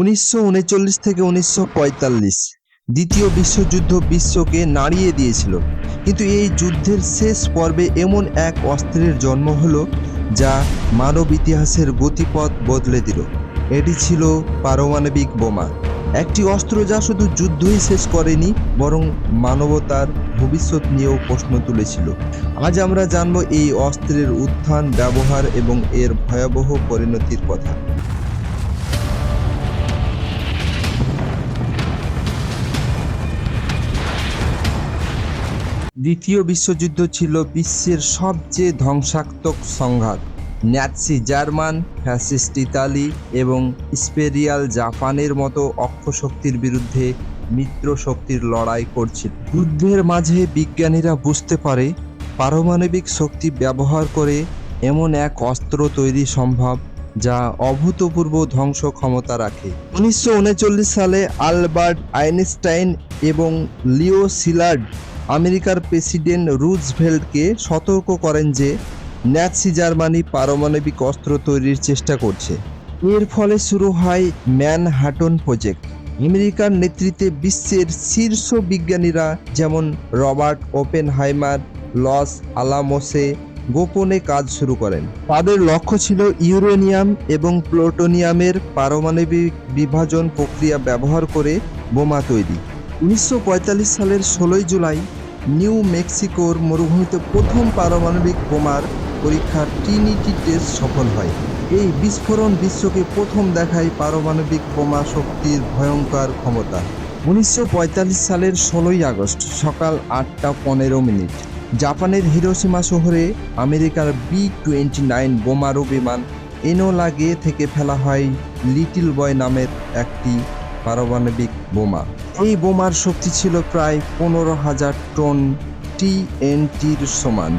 উনিশশো উনচল্লিশ থেকে উনিশশো পঁয়তাল্লিশ দ্বিতীয় বিশ্বযুদ্ধ বিশ্বকে নাড়িয়ে দিয়েছিল। কিন্তু এই যুদ্ধের শেষ পর্বে এমন এক অস্ত্রের জন্ম হলো যা মানব ইতিহাসের গতিপথ বদলে দিল। এটি ছিল পারমাণবিক বোমা। একটি অস্ত্র যা শুধু যুদ্ধই শেষ করেনি, বরং মানবতার ভবিষ্যৎ নিয়েও প্রশ্ন তুলেছিল। আজ আমরা জানব এই অস্ত্রের উত্থান, ব্যবহার এবং এর ভয়াবহ পরিণতির কথা। দ্বিতীয় বিশ্বযুদ্ধ ছিল বিশ্বের সবচেয়ে ধ্বংসাত্মক সংঘাত। ন্যাৎসি জার্মান, ফ্যাসিস্ট ইতালি এবং স্পেরিয়াল জাপানের মতো অক্ষশক্তির বিরুদ্ধে মিত্র শক্তির লড়াই করছিল। যুদ্ধের মাঝে বিজ্ঞানীরা বুঝতে পারে, পারমাণবিক শক্তি ব্যবহার করে এমন এক অস্ত্র তৈরি সম্ভব যা অভূতপূর্ব ধ্বংস ক্ষমতা রাখে। উনিশশো উনচল্লিশ সালে আলবার্ট আইনস্টাইন এবং লিও সিলার্ড আমেরিকার প্রেসিডেন্ট রুজভেল্টকে সতর্ক করেন যে ন্যাৎসি জার্মানি পারমাণবিক অস্ত্র তৈরির চেষ্টা করছে। এর ফলে শুরু হয় ম্যানহাটন প্রজেক্ট। আমেরিকার নেতৃত্বে বিশ্বের শীর্ষ বিজ্ঞানীরা যেমন রবার্ট ওপেনহাইমার, লস আলামোসে গোপনে কাজ শুরু করেন। তাদের লক্ষ্য ছিল ইউরেনিয়াম এবং প্লুটোনিয়ামের পারমাণবিক বিভাজন প্রক্রিয়া ব্যবহার করে বোমা তৈরি। উনিশশো পঁয়তাল্লিশ সালের ষোলোই জুলাই নিউ মেক্সিকোর মরুভূমিতে প্রথম পারমাণবিক বোমার পরীক্ষা ট্রিনিটি টেস্ট সফল হয়। এই বিস্ফোরণ বিশ্বকে প্রথম দেখায় পারমাণবিক বোমা শক্তির ভয়ঙ্কর ক্ষমতা। উনিশশো পঁয়তাল্লিশ সালের ষোলোই আগস্ট সকাল আটটা পনেরো মিনিট, জাপানের হিরোসীমা শহরে আমেরিকার বি টোয়েন্টি নাইন বোমারু বিমান এনোলাগে থেকে ফেলা হয় লিটিল বয় নামের একটি পারমাণবিক বোমা। এই বোমার শক্তি ছিল প্রায় পনেরো হাজার টন টিএনটির সমান।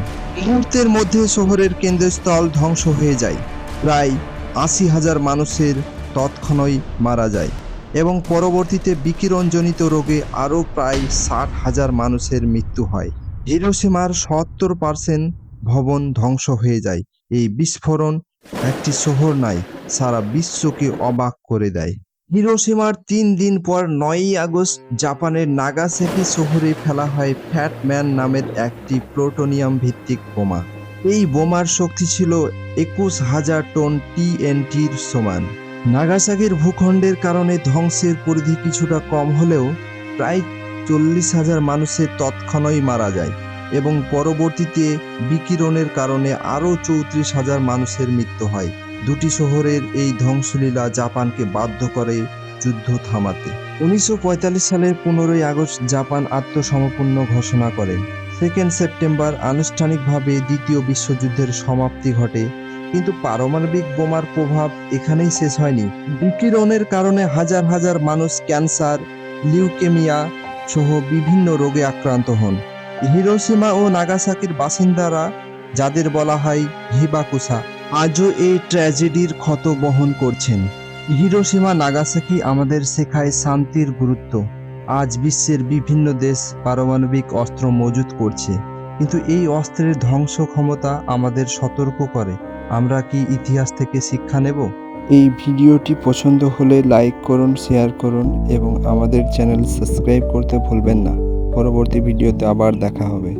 মুহূর্তের মধ্যে শহরের কেন্দ্রস্থল ধ্বংস হয়ে যায়। প্রায় আশি হাজার মানুষের তৎক্ষণই মারা যায় এবং পরবর্তীতে বিকিরণজনিত রোগে আরও প্রায় ষাট হাজার মানুষের মৃত্যু হয়। হিরোসীমার সত্তর পার্সেন্ট ভবন ধ্বংস হয়ে যায়। এই বিস্ফোরণ একটি শহর নয়, সারা বিশ্বকে অবাক করে দেয়। হিরোসীমার তিন দিন পর নয়ই আগস্ট জাপানের নাগাসাকি শহরে ফেলা হয় ফ্যাট ম্যান নামের একটি প্লুটোনিয়াম ভিত্তিক বোমা। এই বোমার শক্তি ছিল একুশ হাজার টন টিএনটির সমান। নাগাসাকির ভূখণ্ডের কারণে ধ্বংসের পরিধি কিছুটা কম হলেও প্রায় চল্লিশ হাজার মানুষের তৎক্ষণই মারা যায় এবং পরবর্তীতে বিকিরণের কারণে আরও চৌত্রিশ হাজার মানুষের মৃত্যু হয়। দুটি শহরের এই ধ্বংসলীলা জাপানকে বাধ্য করে যুদ্ধ থামাতে। উনিশশো পঁয়তাল্লিশ সালের পনেরোই আগস্ট জাপান আত্মসমর্পণ ঘোষণা করে। সেকেন্ড সেপ্টেম্বর আনুষ্ঠানিকভাবে দ্বিতীয় বিশ্বযুদ্ধের সমাপ্তি ঘটে, কিন্তু পারমাণবিক বোমার প্রভাব এখানেই শেষ হয়নি। বিকিরণের কারণে হাজার হাজার মানুষ ক্যান্সার, লিউকেমিয়া সহ বিভিন্ন রোগে আক্রান্ত হন। হিরোসীমা ও নাগাসাকির বাসিন্দারা, যাদের বলা হয় হিবাকুসা আজও এই ট্র্যাজেডির ক্ষত বহন করছেন। হিরোসীমা নাগাসাকি আমাদের শেখায় শান্তির গুরুত্ব। আজ বিশ্বের বিভিন্ন দেশ পারমাণবিক অস্ত্র মজুত করছে, কিন্তু এই অস্ত্রের ধ্বংস ক্ষমতা আমাদের সতর্ক করে। আমরা কি ইতিহাস থেকে শিক্ষা নেব? এই ভিডিওটি পছন্দ হলে লাইক করুন, শেয়ার করুন এবং আমাদের চ্যানেল সাবস্ক্রাইব করতে ভুলবেন না। পরবর্তী ভিডিওতে আবার দেখা হবে।